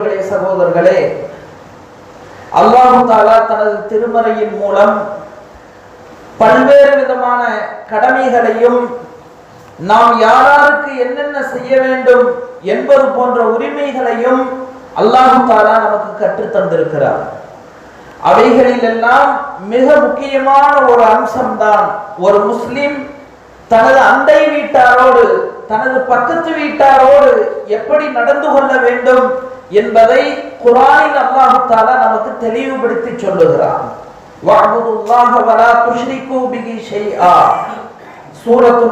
சகோதரர்களே, அல்லாஹு தாலா தனது திருமறையின் மூலம் பல்வேறு விதமான கடமைகளையும் நாம் யாராருக்கு என்னென்ன செய்ய வேண்டும் என்பது போன்ற உரிமைகளையும் அல்லாஹு தாலா நமக்கு கற்றுத்தந்திருக்கிறார் அவைகளில் எல்லாம் மிக முக்கியமான ஒரு அம்சம்தான் ஒரு முஸ்லிம் தனது அண்டை வீட்டாரோடு தனது பக்கத்து வீட்டாரோடு எப்படி நடந்து கொள்ள வேண்டும் என்பதை குரானில் அல்லாஹு தாலா நமக்கு தெளிவுபடுத்தி சொல்லுகிறார் வஅபுதுல்லாஹ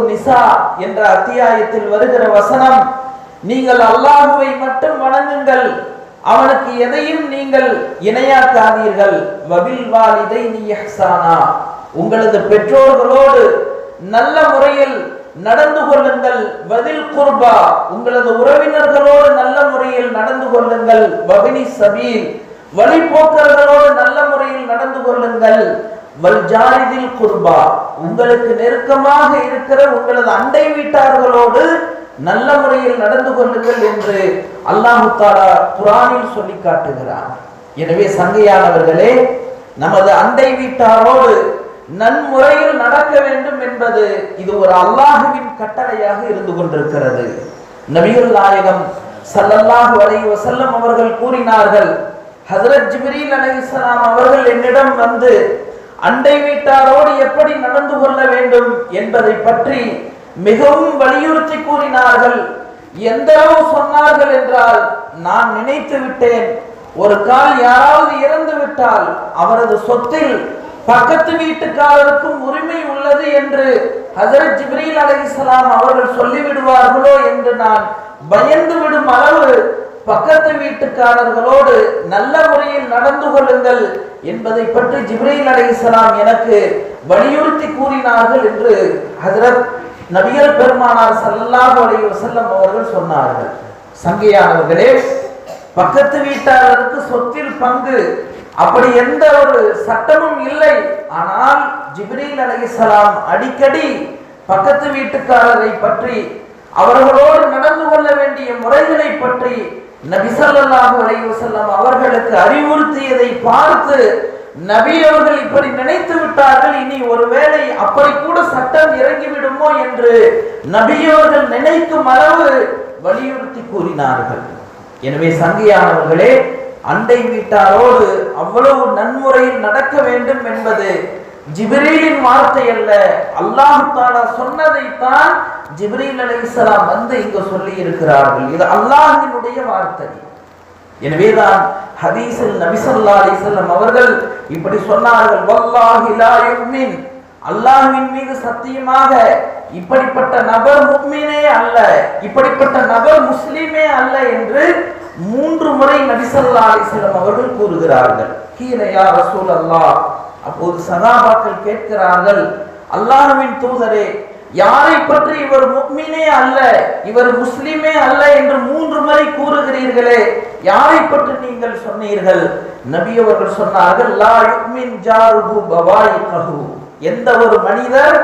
நிசா என்ற அத்தியாயத்தில் வருகிற வசனம் நீங்கள் அல்லாஹுவை மட்டும் வணங்குங்கள் அவனுக்கு எதையும் நீங்கள் இணையாக்காதீர்கள். வபில் வாலிதை நீ உங்களது பெற்றோர்களோடு நல்ல முறையில் நடந்து கொள்ளுங்கள். வதில் குர்பா உங்களது உறவினர்களோடு நல்ல முறையில் நடந்து கொள்ளுங்கள். பவினி சபீல் வழிபோக்கர்களோடு நல்ல முறையில் நடந்து கொள்ளுங்கள். வல்ஜாரிதில் குர்பா உங்களுக்கு நெருக்கமாக இருக்கிற உங்களது அண்டை வீட்டார்களோடு நல்ல முறையில் நடந்து கொள்ளுங்கள் என்று அல்லாஹு தாலா குரானில் சொல்லி காட்டுகிறார் எனவே சங்கையானவர்களே நமது அண்டை வீட்டாரோடு நன்முறையில் நடக்க வேண்டும் என்பது இது ஒரு அல்லாஹுவின் கட்டளையாக இருந்து கொண்டிருக்கிறது. நபிகள் நாயகம் சல்லல்லாஹு அலை வசல்லம் அவர்கள் கூறினார்கள் ஹஜரத் ஜிப்ரீல் அலைஹிஸ்ஸலாம் அவர்கள் என்னிடம் வந்து அண்டை வீட்டாரோடு எப்படி நடந்து கொள்ள வேண்டும் என்பதை பற்றி மிகவும் வலியுறுத்தி கூறினார்கள். எந்த அளவு சொன்னார்கள் என்றால் நான் நினைத்து விட்டேன். ஒரு கால் யாராவது இறந்து விட்டால் அவரது சொத்தில் பக்கத்து வீட்டுக்காரருக்கும் உரிமை உள்ளது என்று ஹசரத் ஜிப்ரீல் அலிஸ்லாம் அவர்கள் சொல்லிவிடுவார்களோ என்று நான் பயந்து விடும் அளவு பக்கத்து வீட்டுக்காரர்களோடு நல்ல முறையில் நடந்து கொள்ளுங்கள் என்பதை பற்றி ஜிப்ரீல் அலிஸ்லாம் எனக்கு வலியுறுத்தி கூறினார்கள் என்று ஹசரத் நபியல் பெருமானார் ஸல்லல்லாஹு அலி வசல்லம் அவர்கள் சொன்னார்கள். சங்கையானவர்களே பக்கத்து வீட்டாளருக்கு சொத்தில் பங்கு அப்படி எந்த ஒரு சட்டமும் இல்லை. ஆனால் ஜிப்ரீல் அலைஹிஸ்ஸலாம் அடிக்கடி பக்கத்து வீட்டுக்காரரை பற்றி அவர்களோடு நடந்து கொள்ள வேண்டிய முறைகளை பற்றி நபிசல்லாஹு ஸல்லல்லாஹு அவர்களுக்கு அறிவுறுத்தியதை பார்த்து நபி அவர்கள் இப்படி நினைத்து விட்டார்கள் இனி ஒருவேளை அப்படி கூட சட்டம் இறங்கிவிடுமோ என்று நபியவர்கள் நினைக்கும் அளவு வலியுறுத்தி கூறினார்கள். எனவே சங்கியானவர்களே அண்டை வீட்டாரோடு அவ்வளவு நன்முறையில் நடக்க வேண்டும் என்பது ஜிப்ரீலின் வார்த்தை அல்ல. அல்லாஹ் தாலா சொன்னதைத்தான் ஜிப்ரீல் அலைஹிஸ்ஸலாம் வந்து இங்கு சொல்லி இருக்கிறார்கள் இது அல்லாஹினுடைய வார்த்தை. எனவேதான் ஹதீஸில் நபிசல்லா அலிசல்லம் அவர்கள் இப்படி சொன்னார்கள். வல்லாஹி லா யுமின் அல்லாஹுவின் மீது சத்தியமாக இப்படிப்பட்ட நபர் முக்மீனே அல்ல இப்படிப்பட்ட நபர் முஸ்லீமே அல்ல என்று மூன்று முறை நபிசல்லா அலிஸ்லம் அவர்கள் கூறுகிறார்கள். கீழையா ரசூல் அல்லாஹ் அப்போது சகாபாக்கள் கேட்கிறார்கள் அல்லாஹுவின் தூதரே யாரை பற்றி இவர் முக்மீனே அல்ல இவர் முஸ்லிமே அல்ல என்று மூன்று முறை கூறுகிறீர்களே யாரை பற்றி நீங்கள் சொன்னீர்கள்? நபி அவர்கள் சொன்னார்கள் லா யுக்மின் ஜாருஹு பவாயிகஹு. எந்த ஒரு மனிதர்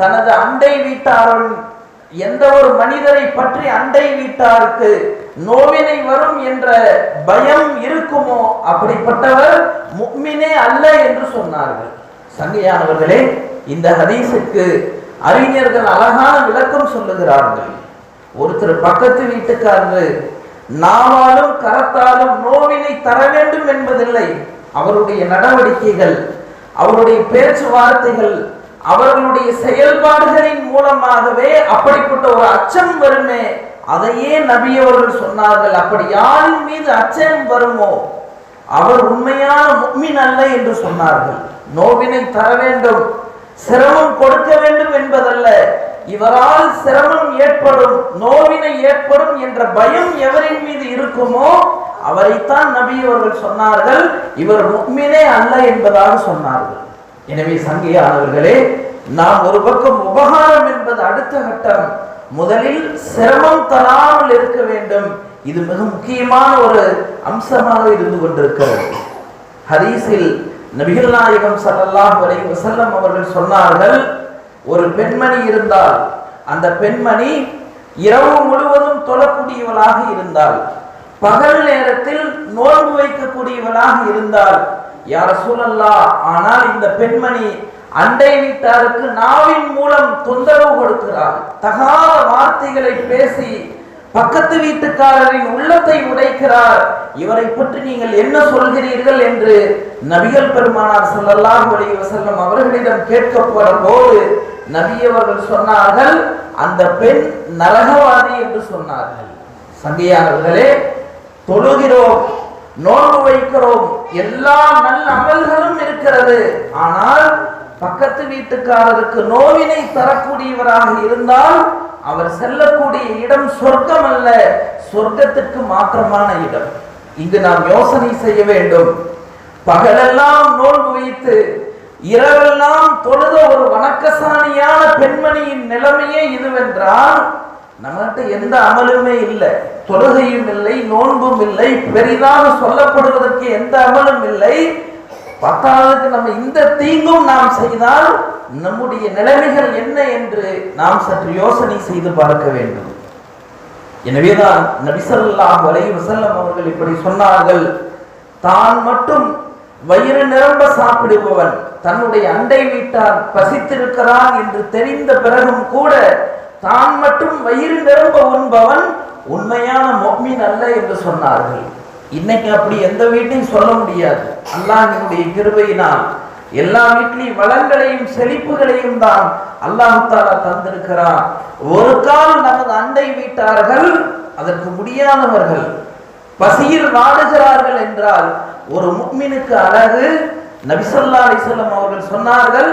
தனது அண்டை வீட்டாரும் எந்த ஒரு மனிதரை பற்றி அண்டை வீட்டாருக்கு நோவினை வரும் என்ற பயம் இருக்குமோ அப்படிப்பட்டவர் முக்மினே அல்ல என்று சொன்னார்கள். சங்கையானவர்களே இந்த ஹதீஸுக்கு அறிஞர்கள் அழகான விளக்கம் சொல்லுகிறார்கள். ஒருத்தர் பக்கத்து வீட்டுக்காரர் நாவாலும் கரத்தாலும் நோவினை தர வேண்டும் என்பதில்லை. அவருடைய நடவடிக்கைகள் அவருடைய பேச்சு வார்த்தைகள் அவர்களுடைய செயல்பாடுகளின் மூலமாகவே அப்படிப்பட்ட ஒரு அச்சம் வருமே அதையே நபி அவர்கள் சொன்னார்கள். அப்படி யாரின் மீது அச்சம் வருமோ அவர் உண்மையான முக்மின் அல்ல என்று சொன்னார்கள். நோவினை தர வேண்டும் சிரமம் கொடுக்க வேண்டும் என்பதல்ல. இவரால் சிரமம் ஏற்படும் நோவினை ஏற்படும் என்ற பயம் எவரின் மீது இருக்குமோ அவரைத்தான் நபி அவர்கள் சொன்னார்கள். இவர் முக்மினே அல்ல என்பதாக சொன்னார்கள். எனவே சங்கையானவர்களே நாம் ஒரு பக்கம் உபகாரம் என்பது அடுத்த கட்டம். முதலில் சிரமம் தராமல் இருக்க வேண்டும். இது மிக முக்கியமான ஒரு அம்சமாக இருந்து கொண்டிருக்கிறது. ஹரீஸில் நபிகள் நாயகம் ஸல்லல்லாஹு வரை வசல்லம் அவர்கள் சொன்னார்கள் ஒரு பெண்மணி இருந்தால் அந்த பெண்மணி இரவு முழுவதும் தொழக்கூடியவளாக இருந்தால் பகல் நேரத்தில் நோன்பு வைக்கக்கூடியவளாக இருந்தால் யார சூழல்லா ஆனால் இந்த பெண்மணி அண்டை வீட்டாருக்கு நாவின் மூலம் தொந்தரவு கொடுக்கிறார் தகாத வார்த்தைகளை பேசி பக்கத்து வீட்டுக்காரரின் உள்ளத்தை உடைக்கிறார். இவரை பற்றி நீங்கள் என்ன சொல்கிறீர்கள்? என்று நபிகள் பெருமானார் ஸல்லல்லாஹு அலைஹி வசல்லம் அவர்களிடம் கேட்கப்பட போது நபி அவர்கள் சொன்னார்கள் அந்த பெண் நரகவாதி என்று சொன்னார்கள். சங்கையானவர்களே தொழுகிறோம் நோன்பு வைக்கிறோம் எல்லா நல்ல அமல்களும் இருக்கிறது. ஆனால் பக்கத்து வீட்டுக்காரருக்கு நோவினை தரக்கூடியவராக இருந்தால் அவர் செல்லக்கூடிய இடம் சொர்க்கம் அல்ல சொர்க்கத்துக்கு மாற்றமான இடம். இங்கு நாம் யோசனை செய்ய வேண்டும். பகலெல்லாம் நோன்பு வைத்து இரவெல்லாம் தொழுத ஒரு வணக்கசாணியான பெண்மணியின் நிலைமையே இதுவென்றால் நம்மகிட்ட எந்த அமலுமே இல்லை. தொழுகையும் இல்லை நோன்பும் இல்லை. பெரிதாக சொல்லப்படுவதற்கு எந்த அமலும் இல்லை. பத்தாவதுக்கு நம்ம இந்த தீங்கும் நாம் செய்தால் நம்முடைய நிலைமைகள் என்ன என்று நாம் சற்று யோசனை செய்து பார்க்க வேண்டும். எனவேதான் நபிசல்லாஹ் வலை வசல்லம் அவர்கள் இப்படி சொன்னார்கள். தான் மட்டும் வயிறு நிரம்ப சாப்பிடுபவன் தன்னுடைய அண்டை வீட்டார் பசித்திருக்கிறான் என்று தெரிந்த பிறகும் கூட தான் மட்டும் வயிறு நிரம்ப உண்பவன் உண்மையான மொக்மின் அல்ல என்று சொன்னார்கள். இன்னைக்கு அப்படி எந்த வீட்டையும் சொல்ல முடியாது. அல்லாஹினுடைய கிருபையினால் எல்லா வீட்லையும் வளங்களையும் செழிப்புகளையும் தான் அல்லாஹு தாலா தந்திருக்கிறான். ஒரு கால் நமது அண்டை வீட்டார்கள் அதற்கு முடியாதவர்கள் பசியில் வாடுகிறார்கள் என்றால் ஒரு முக்மினுக்கு அழகு நபிசல்லா அலிசல்லம் அவர்கள் சொன்னார்கள்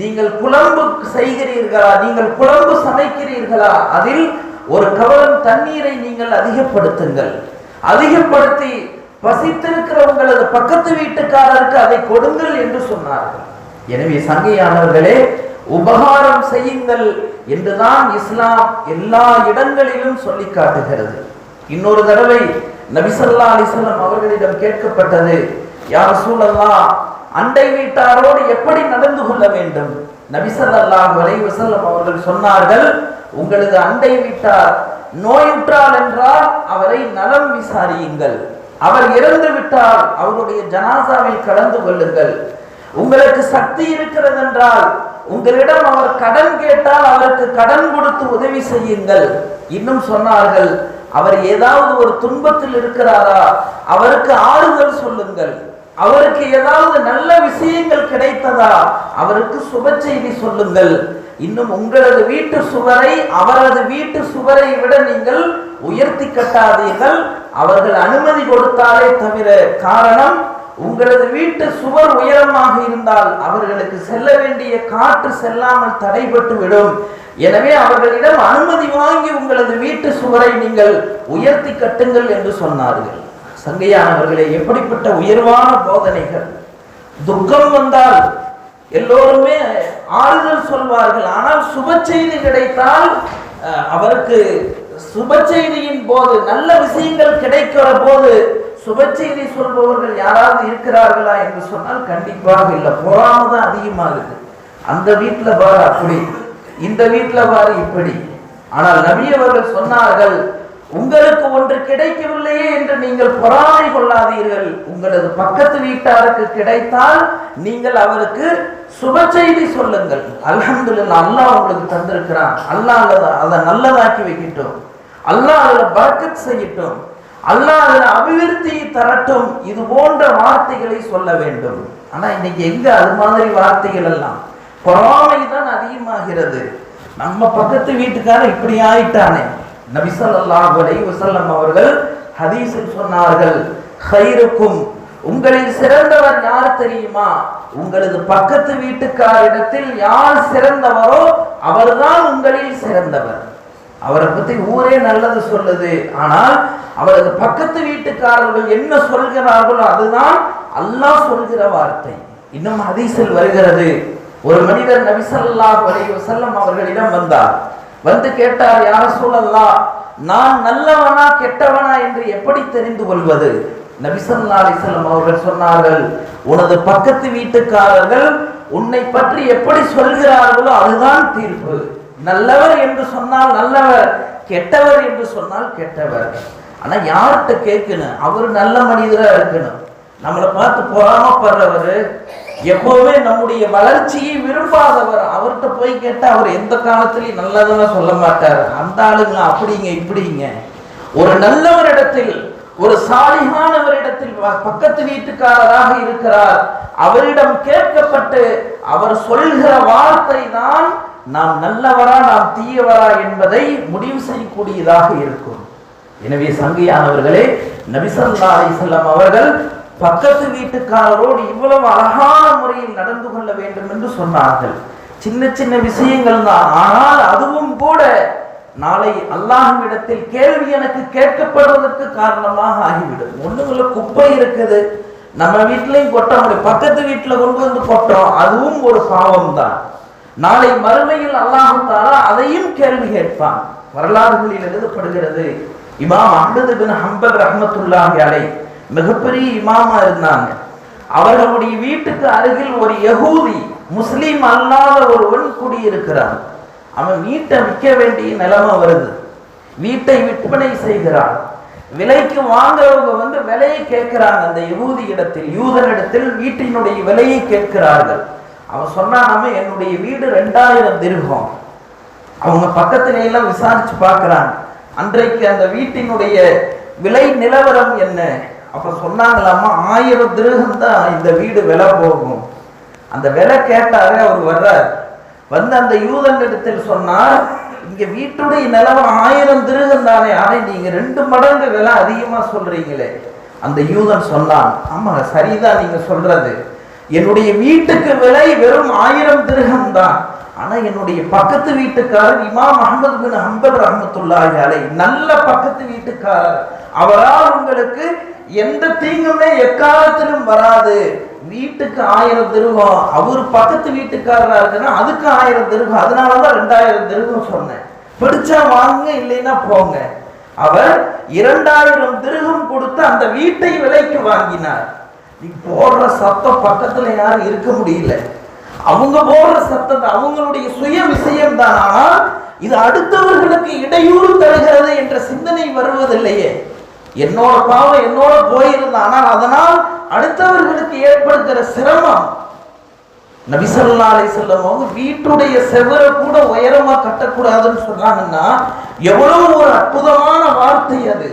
நீங்கள் குழம்பு செய்கிறீர்களா? நீங்கள் குழம்பு சமைக்கிறீர்களா? அதில் ஒரு கவலம் தண்ணீரை நீங்கள் அதிகப்படுத்துங்கள். அதிகப்படுத்தி பசித்திருக்கிற உங்களது பக்கத்து வீட்டுக்காரருக்கு அதை கொடுங்கள் என்று சொன்னார்கள். எனவே சங்கையானவர்களே உபகாரம் செய்யுங்கள் என்றுதான் இஸ்லாம் எல்லா இடங்களிலும் சொல்லி காட்டுகிறது. இன்னொரு தடவை நபிசல்லா அலிசல்லம் அவர்களிடம் கேட்கப்பட்டது யார் சூழல்லா அண்டை வீட்டாரோடு எப்படி நடந்து கொள்ள வேண்டும்? நபிசல்லாஹ் வலைவசல்லம் அவர்கள் சொன்னார்கள் உங்களது அண்டை வீட்டார் நோயுற்றால் என்றால் அவரை நலம் விசாரியுங்கள். அவர் இறந்து விட்டால் அவருடைய ஜனாசாவில் கலந்து கொள்ளுங்கள். உங்களுக்கு சக்தி இருக்கிறது என்றால் உங்களிடம் அவர் கடன் கேட்டால் அவருக்கு கடன் கொடுத்து உதவி செய்யுங்கள். இன்னும் சொன்னார்கள் அவர் ஏதாவது ஒரு துன்பத்தில் இருக்கிறாரா? அவருக்கு ஆறுதல் சொல்லுங்கள். அவருக்கு ஏதாவது நல்ல விஷயங்கள் கிடைத்ததா? அவருக்கு சுப செய்தி சொல்லுங்கள். இன்னும் உங்களது வீட்டு சுவரை அவரது வீட்டு சுவரை விட நீங்கள் உயர்த்தி கட்டாதீர்கள். அவர்கள் அனுமதி கொடுத்தாலே தவிர காரணம் உங்களது வீட்டு சுவர் உயரமாக இருந்தால் அவர்களுக்கு செல்ல வேண்டிய காற்று செல்லாமல் தடைபட்டு விடும். எனவே அவர்களிடம் அனுமதி வாங்கி உங்களது வீட்டு சுவரை நீங்கள் உயர்த்தி கட்டுங்கள் என்று சொன்னார்கள். சங்கையானவர்களே எப்படிப்பட்ட உயர்வான போதனைகள்? துக்கம் வந்தால் எல்லோருமே ஆறுதல் சொல்வார்கள். ஆனால் சுப செய்தி கிடைத்தால் அவருக்கு சுப செய்தியின் போது நல்ல விஷயங்கள் கிடைக்கிற போது சுப செய்தி சொல்பவர்கள் யாராவது இருக்கிறார்களா என்று சொன்னால் கண்டிப்பாக இல்லை. பொறாம தான் அதிகமாகுது அந்த வீட்டில் பாரு அப்படி. இந்த வீட்டில் பாரு இப்படி. ஆனால் நபியவர்கள் சொன்னார்கள் உங்களுக்கு ஒன்று கிடைக்கவில்லையே என்று நீங்கள் பொறாமை கொள்ளாதீர்கள். உங்களது பக்கத்து வீட்டாருக்கு கிடைத்தால் நீங்கள் அவருக்கு சுப செய்தி சொல்லுங்கள். அல்லது அல்லாஹ் உங்களுக்கு தந்திருக்கிறான். அல்லாஹ் அதை- அதை நல்லதாக்கி வைக்கட்டும். அல்லாஹ் அதில் பரக்கத் செய்யட்டும். அல்லாஹ் அதில் அபிவிருத்தியை தரட்டும். இது போன்ற வார்த்தைகளை சொல்ல வேண்டும். ஆனால் இன்னைக்கு எங்க அது மாதிரி வார்த்தைகள் எல்லாம்? பொறாமை தான் அதிகமாகிறது. நம்ம பக்கத்து வீட்டுக்காரன் இப்படி ஆயிட்டானே. நபி ஸல்லல்லாஹு அலைஹி வஸல்லம் அவர்கள் ஹதீஸில் சொன்னார்கள் ஹைருக்கும் உங்களில் சிறந்தவர் யார் தெரியுமா? உங்களது பக்கத்து வீட்டுக்காரிடத்தில் யார் சிறந்தவரோ அவர்தான் உங்களில் சிறந்தவர். அவரை பத்தி ஊரே நல்லது சொல்லுது. ஆனால் அவரது பக்கத்து வீட்டுக்காரர்கள் என்ன சொல்கிறார்களோ அதுதான் அல்லாஹ் சொல்கிற வார்த்தை. இன்னும் ஹதீஸில் வருகிறது. ஒரு மனிதர் நபி ஸல்லல்லாஹு அவர்களிடம் வந்தார் வந்து கேட்டார் யார சூழல்லா நான் நல்லவனா கெட்டவனா என்று எப்படி தெரிந்து கொள்வது? நபிசல்லா அலிசல்லம் அவர்கள் சொன்னார்கள் உனது பக்கத்து வீட்டுக்காரர்கள் உன்னை பற்றி எப்படி சொல்கிறார்களோ அதுதான் தீர்ப்பு. நல்லவர் என்று சொன்னால் நல்லவர் கெட்டவர் என்று சொன்னால் கெட்டவர். ஆனா யார்கிட்ட கேட்கணும்? அவர் நல்ல மனிதரா இருக்கணும். நம்மளை பார்த்து பொறாமப்படுறவர் எப்பவுமே நம்முடைய வளர்ச்சியை விரும்பாதவர் அவர்கிட்ட போய் கேட்டா அவர் எந்த காலத்திலையும் நல்லதெல்லாம் சொல்ல மாட்டார். அந்த ஆளுங்க அப்படிங்க இப்படிங்க. ஒரு நல்லவரிடத்தில் ஒரு சாலிகானவரிடத்தில் பக்கத்து வீட்டுக்காரராக இருக்கிறார். அவரிடம் கேட்கப்பட்டு அவர் சொல்கிற வார்த்தை தான் நாம் நல்லவரா நாம் தீயவரா என்பதை முடிவு செய்யக்கூடியதாக இருக்கும். எனவே சங்கையானவர்களே நபிசல்லா அலிசல்லாம் அவர்கள் பக்கத்து வீட்டுக்காரரோடு இவ்வளவு அழகான முறையில் நடந்து கொள்ள வேண்டும் என்று சொன்னார்கள். சின்ன சின்ன விஷயங்கள் தான். ஆனால் அதுவும் கூட நாளை அல்லாஹ்விடத்தில் கேள்வி எனக்கு கேட்கப்படுவதற்கு காரணமாக ஆகிவிடும். ஒண்ணுங்கள குப்பை இருக்குது. நம்ம வீட்டிலையும் கொட்ட பக்கத்து வீட்டுல கொண்டு வந்து கொட்டோம் அதுவும் ஒரு பாவம் தான். நாளை மறுமையில் அல்லாஹு அதையும் கேள்வி கேட்பான். வரலாறுகளில் எழுதப்படுகிறது. இமாம் அஹமது பின் ஹம்பல் ரஹமத்துல்லாஹி அலை மிகப்பெரிய இமாமா இருந்தாங்க. அவர்களுடைய வீட்டுக்கு அருகில் ஒரு யகூதி முஸ்லீம் அல்லாத ஒருவன் குடியிருக்கிறான் அவன் வீட்டை விற்க வேண்டிய நிலைமை வருது. வீட்டை விற்பனை செய்கிறான் விலைக்கு வாங்குறவங்க வந்து விலையை கேட்கிறாங்க. அந்த யகூதி இடத்தில் யூதனிடத்தில் வீட்டினுடைய விலையை கேட்கிறார்கள். அவன் சொன்னானாம என்னுடைய வீடு ரெண்டாயிரம் திருகம். அவங்க பக்கத்துல எல்லாம் விசாரிச்சு பார்க்கறாங்க. அன்றைக்கு அந்த வீட்டினுடைய விலை நிலவரம் என்ன? அப்புறம் சொன்னாங்களாமா ஆயிரம் திருகம் தான் இந்த வீடு விலை போகும். அந்த விலை கேட்டாரே அவர் வர்றார். வந்து அந்த யூதனிடத்தில் சொன்னார் இங்க வீட்டுடைய நிலவரம் ஆயிரம் திருகம் தானே ஆனால் நீங்க ரெண்டு மடங்கு விலை அதிகமா சொல்றீங்களே. அந்த யூதன் சொன்னான் ஆமா சரிதான் நீங்க சொல்றது. என்னுடைய வீட்டுக்கு விலை வெறும் ஆயிரம் திருகம் தான் ஆனா என்னுடைய பக்கத்து வீட்டுக்காரர் இமாம் அஹமது பின் ஹம்பல் ரஹமத்துல்லாஹி அலை நல்ல பக்கத்து வீட்டுக்காரர். அவரால் உங்களுக்கு எந்த தீங்குமே எக்காலத்திலும் வராது. வீட்டுக்கு ஆயிரம் திருகம். அவர் பக்கத்து வீட்டுக்காரரா இருக்குன்னா அதுக்கு ஆயிரம் திருகம். அதனாலதான் ரெண்டாயிரம் திருகம் சொன்னேன். பிடிச்சா வாங்க இல்லைன்னா போங்க. அவர் இரண்டாயிரம் திருகம் கொடுத்து அந்த வீட்டை விலைக்கு வாங்கினார். நீ போடுற சத்தம் பக்கத்துல யாரும் இருக்க முடியல. அவங்க போடுற சத்தத்தை அவங்களுடைய சுய விஷயம் தான் ஆனால் இது அடுத்தவர்களுக்கு இடையூறு தருகிறது என்ற சிந்தனை வருவதில்லையே. என்னோட பாவம் என்னோட போயிருந்த ஆனால் அதனால் அடுத்தவர்களுக்கு ஏற்படுகிற சிரமம் நபிசல்லாலை செல்லும் அவங்க வீட்டுடைய செவரை கூட உயரமா கட்டக்கூடாதுன்னு சொன்னாங்கன்னா எவ்வளவு ஒரு அற்புதமான வார்த்தை அது.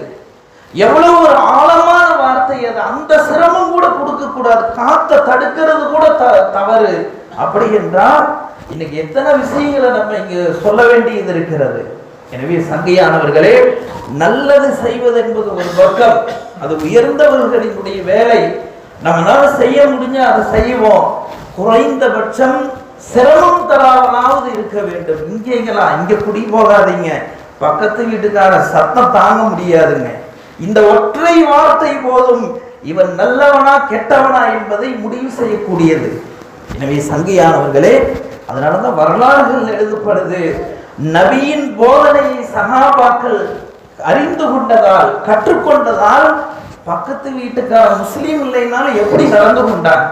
எவ்வளவு ஒரு ஆழமான வார்த்தை அது. அந்த சிரமம் கூட கொடுக்க கூடாது காத்த தடுக்கிறது கூட த- தவறு. அப்படி என்றால் இன்னைக்கு எத்தனை விஷயங்களை நம்ம இங்கு சொல்ல வேண்டியது இருக்கிறது? எனவே சங்கையானவர்களே நல்லது செய்வது என்பது ஒரு பக்கம் அது உயர்ந்தவர்களினுடைய வேலை. நம்மளால செய்ய முடிஞ்சா அதை செய்வோம். குறைந்தபட்சம் சிரமம் தராவனாவது இருக்க வேண்டும். இங்கேங்களா இங்க குடி போகாதீங்க. பக்கத்து வீட்டுக்கார சத்தம் தாங்க முடியாதுங்க. இந்த ஒற்றை வார்த்தை போதும். இவன் நல்லவனா கெட்டவனா என்பதை முடிவு செய்யக்கூடியது. எனவே சங்கையானவர்களே அதனாலதான் வரலாறுகள் எழுதப்படுது. நபியின் போதனையை சகாபாக்கள் அறிந்து கொண்டதால் கற்றுக்கொண்டதால் பக்கத்து வீட்டுக்கார முஸ்லீம் இல்லைனாலும் எப்படி நடந்து கொண்டாங்க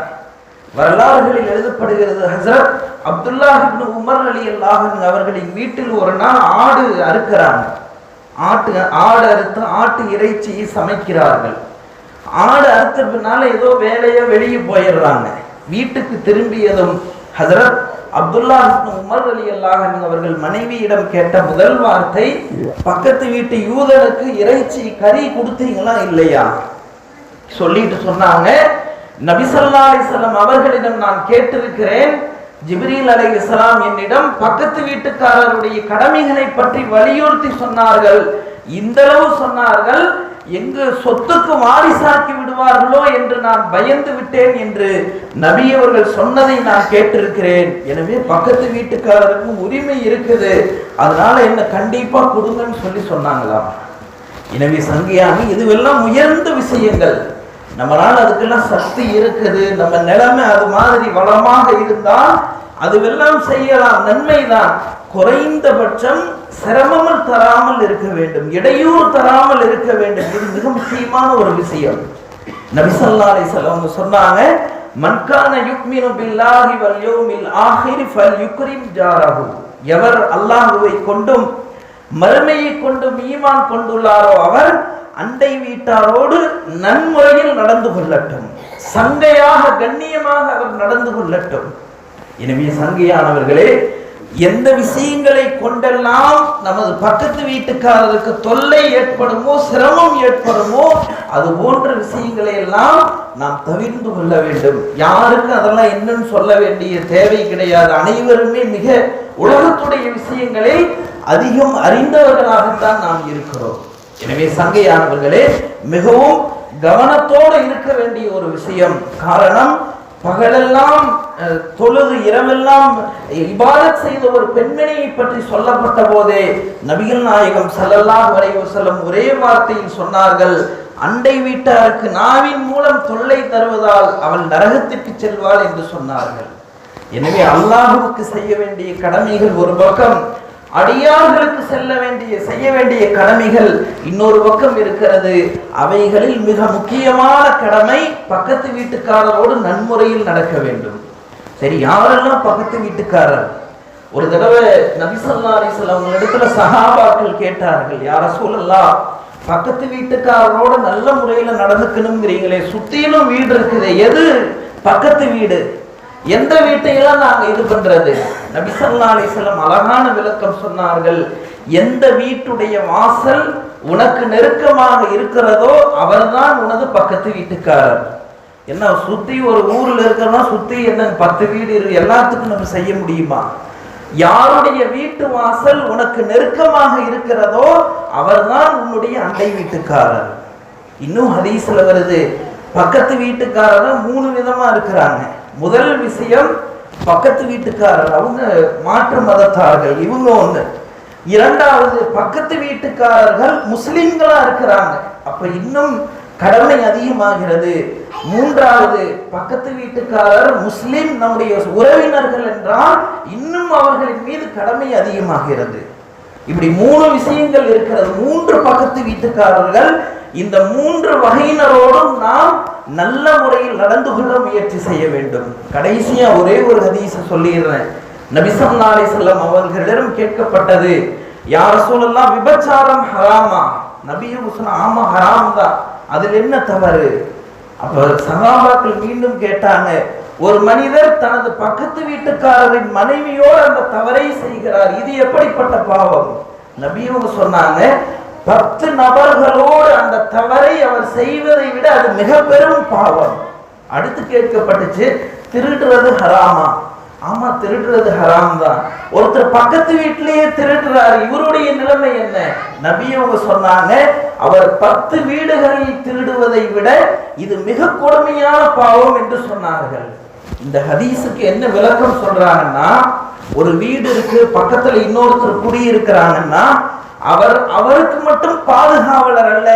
வரலாறுகளில் எழுதப்படுகிறது ஹசரத் அப்துல்லாஹ் இப்னு உமர் அலி அல்லாஹன் அவர்களின் வீட்டில் ஒரு நாள் ஆடு அறுக்கிறாங்க. ஆட்டு ஆடு அறுத்து ஆட்டு இறைச்சியை சமைக்கிறார்கள். ஆடு அறுத்த பின்னால ஏதோ வேலையோ வெளியே போயிடுறாங்க. வீட்டுக்கு திரும்பியதும் ஹசரத் அப்துல்லா உமர் அலி அல்லாஹன் அவர்கள் மனைவியிடம் கேட்ட முதல் வார்த்தை பக்கத்து வீட்டு யூதனுக்கு இறைச்சி கறி கொடுத்தீங்களா இல்லையா? சொல்லிட்டு சொன்னாங்க. நபிசல்லா அலிசல்லாம் அவர்களிடம் நான் கேட்டிருக்கிறேன் ஜிப்ரீல் இஸ்லாம் என்னிடம் பக்கத்து வீட்டுக்காரருடைய கடமைகளை பற்றி வலியுறுத்தி சொன்னார்கள். இந்த அளவு சொன்னார்கள் எங்கு சொத்துக்கு வாரிசாக்கி விடுவார்களோ என்று நான் பயந்து விட்டேன் என்று நபி அவர்கள் சொன்னதை நான் கேட்டிருக்கிறேன். எனவே பக்கத்து வீட்டுக்காரருக்கும் உரிமை இருக்குது. அதனால என்ன கண்டிப்பா கொடுங்கன்னு சொல்லி சொன்னாங்களாம். எனவே சங்கியாமி இதுவெல்லாம் உயர்ந்த விஷயங்கள். நம்மளால் அதுக்கெல்லாம் சக்தி இருக்குது. நம்ம நிலைமை அது மாதிரி வளமாக இருந்தால் அதுவெல்லாம் செய்யலாம். நன்மைதான். குறைந்தபட்சம் சிரமமும் தராமல் இருக்க வேண்டும் இடையூறு தராமல் இருக்க வேண்டும். இது மிக முக்கியமான ஒரு விஷயம். நபிசல்லா அலைஹிஸ்ஸலாம் சொன்னாங்க மன்கான யுக்மினு பில்லாஹி வல்யோமில் யௌமில் ஃபல் யுக்ரிம் ஜாரஹு. எவர் அல்லாஹுவை கொண்டும் மறுமையை கொண்டும் ஈமான் கொண்டுள்ளாரோ அவர் அண்டை வீட்டாரோடு நன்முறையில் நடந்து கொள்ளட்டும். சங்கையாக கண்ணியமாக அவர் நடந்து கொள்ளட்டும். எனவே சங்கையானவர்களே எந்த விஷயங்களை கொண்டெல்லாம் நமது பக்கத்து வீட்டுக்காரருக்கு தொல்லை ஏற்படுமோ சிரமம் ஏற்படுமோ அது போன்ற விஷயங்களை எல்லாம் நாம் தவிர்ந்து கொள்ள வேண்டும். யாருக்கும் அதெல்லாம் என்னன்னு சொல்ல வேண்டிய தேவை கிடையாது. அனைவருமே மிக உலகத்துடைய விஷயங்களை அதிகம் அறிந்தவர்களாகத்தான் நாம் இருக்கிறோம். எனவே சங்கையானவர்களே மிகவும் கவனத்தோடு இருக்க வேண்டிய ஒரு விஷயம். காரணம் பகலெல்லாம் தொழுது இரவெல்லாம் இபாதத் செய்த ஒரு பெண்மணியை பற்றி சொல்லப்பட்ட போதே நபிகள் நாயகம் செல்லலாம் வரைவு செல்லும் ஒரே வார்த்தையில் சொன்னார்கள் அண்டை வீட்டாருக்கு நாவின் மூலம் தொல்லை தருவதால் அவள் நரகத்திற்கு செல்வாள் என்று சொன்னார்கள். எனவே அல்லாஹுவுக்கு செய்ய வேண்டிய கடமைகள் ஒரு பக்கம் அடியார்களுக்கு செல்ல வேண்டிய செய்ய வேண்டிய கடமைகள் இன்னொரு பக்கம் இருக்கிறது. அவைகளில் மிக முக்கியமான கடமை பக்கத்து வீட்டுக்காரரோடு நன்முறையில் நடக்க வேண்டும். சரி யாரெல்லாம் பக்கத்து வீட்டுக்காரர்? ஒரு தடவை நபிசல்லா அலிசல் அவங்க இடத்துல சகாபாக்கள் கேட்டார்கள் யார சொல்லலாம் பக்கத்து வீட்டுக்காரரோட நல்ல முறையில நடந்துக்கணுங்கிறீங்களே சுத்திலும் வீடு இருக்குது எது? பக்கத்து வீடு. எந்த வீட்டையெல்லாம் நாங்க இது பண்றது? நபி ஸல்லல்லாஹு அழகான விளக்கம் சொன்னார்கள் எந்த வீட்டுடைய வாசல் உனக்கு நெருக்கமாக இருக்கிறதோ அவர்தான் உனது பக்கத்து வீட்டுக்காரர். என்ன சுத்தி ஒரு ஊர்ல இருக்கிறனா சுத்தி என்ன பத்து வீடு இருக்கு எல்லாத்துக்கும் நம்ம செய்ய முடியுமா? யாருடைய வீட்டு வாசல் உனக்கு நெருக்கமாக இருக்கிறதோ அவர்தான் உன்னுடைய அண்டை வீட்டுக்காரர். இன்னும் ஹதீஸ்ல வருது பக்கத்து வீட்டுக்காரர் மூணு விதமா இருக்கிறாங்க. முதல் விஷயம் பக்கத்து வீட்டுக்காரர் அவங்க மாற்று மதத்தார்கள் இவங்க ஒண்ணு. இரண்டாவது பக்கத்து வீட்டுக்காரர்கள் முஸ்லிம்களா இருக்கிறாங்க. அப்ப இன்னும் கடமை அதிகமாகிறது. மூன்றாவது பக்கத்து வீட்டுக்காரர் முஸ்லிம் நம்முடைய உறவினர்கள் என்றால் இன்னும் அவர்களின் மீது கடமை அதிகமாகிறது. இப்படி மூணு விஷயங்கள் இருக்கிறது. மூன்று பக்கத்து வீட்டுக்காரர்கள் இந்த மூன்று வகையினரோடும் நாம் நல்ல முறையில் நடந்து கொள்ள முயற்சி செய்ய வேண்டும். கடைசியா ஒரே ஒரு ஹதீச சொல்லிடுறேன். நபிசல்லா அலிசல்லாம் அவர்களிடம் கேட்கப்பட்டது யார சொல்லலாம் விபச்சாரம் ஹராமா? நபியும் ஆமா ஹராம் தான். அதில் என்ன தவறு? அப்ப சகாபாக்கள் மீண்டும் கேட்டாங்க ஒரு மனிதர் தனது பக்கத்து வீட்டுக்காரரின் மனைவியோடு அந்த தவறை செய்கிறார் இது எப்படிப்பட்ட பாவம்? நபியவங்க சொன்னாங்க பத்து நபர்களோடு அந்த தவறை அவர் செய்வதை விட அது மிக பெரும் பாவம். அடுத்து கேட்கப்பட்டுச்சு திருடுறது ஹராமா. ஆமா திருடுறது ஹராம் தான் ஒருத்தர் பக்கத்து வீட்டிலேயே திருடுறாரு இவருடைய நிலைமை என்ன? நபி அவங்க சொன்னாங்க அவர் பத்து வீடுகளில் திருடுவதை விட இது மிக கொடுமையான பாவம் என்று சொன்னார்கள். இந்த ஹதீஸுக்கு என்ன விளக்கம் சொல்றாங்கன்னா ஒரு வீடு இருக்கு பக்கத்துல இன்னொருத்தர் குடியிருக்கிறாங்கன்னா அவர் அவருக்கு மட்டும் பாதுகாவலர் அல்ல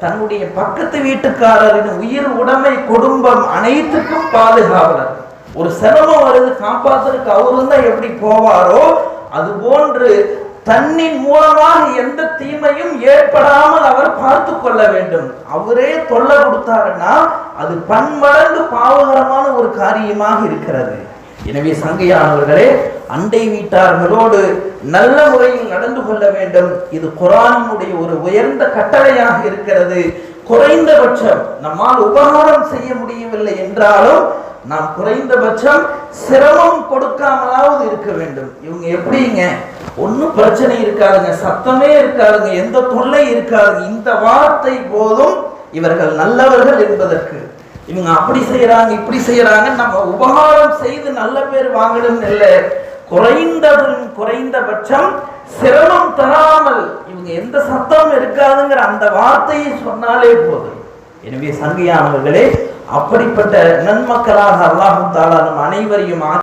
தன்னுடைய பக்கத்து வீட்டுக்காரரின் உயிர் உடைமை குடும்பம் அனைத்துக்கும் பாதுகாவலர். ஒரு சிரமம் வருது காப்பாத்துறதுக்கு அவரு தான் எப்படி போவாரோ அது போன்று தன்னின் மூலமாக எந்த தீமையும் ஏற்படாமல் அவர் பார்த்து கொள்ள வேண்டும். அவரே தொல்லை கொடுத்தாருன்னா அது பன்மடங்கு பாவகரமான ஒரு காரியமாக இருக்கிறது. எனவே சங்கையானவர்களே அண்டை வீட்டார்களோடு நல்ல முறையில் நடந்து கொள்ள வேண்டும். இது குரானுடைய ஒரு உயர்ந்த கட்டளையாக இருக்கிறது. குறைந்தபட்சம் நம்மால் உபகாரம் செய்ய முடியவில்லை என்றாலும் நாம் குறைந்தபட்சம் சிரமம் கொடுக்காமலாவது இருக்க வேண்டும். இவங்க எப்படிங்க? ஒன்றும் பிரச்சனை இருக்காதுங்க சத்தமே இருக்காதுங்க எந்த தொல்லை இருக்காதுங்க இந்த வார்த்தை போதும் இவர்கள் நல்லவர்கள் என்பதற்கு. இவங்க அப்படி செய்யறாங்க இப்படி செய்யறாங்க நம்ம உபகாரம் செய்து நல்ல பேர் வாங்கணும்னு இல்லை. குறைந்ததும் குறைந்தபட்சம் சிரமம் தராமல் இவங்க எந்த சத்தம் இருக்காதுங்கிற அந்த வார்த்தையை சொன்னாலே போதும். எனவே சங்கையானவர்களே அப்படிப்பட்ட நன்மக்களாக அல்லாஹும் தாலா நம் அனைவரையும்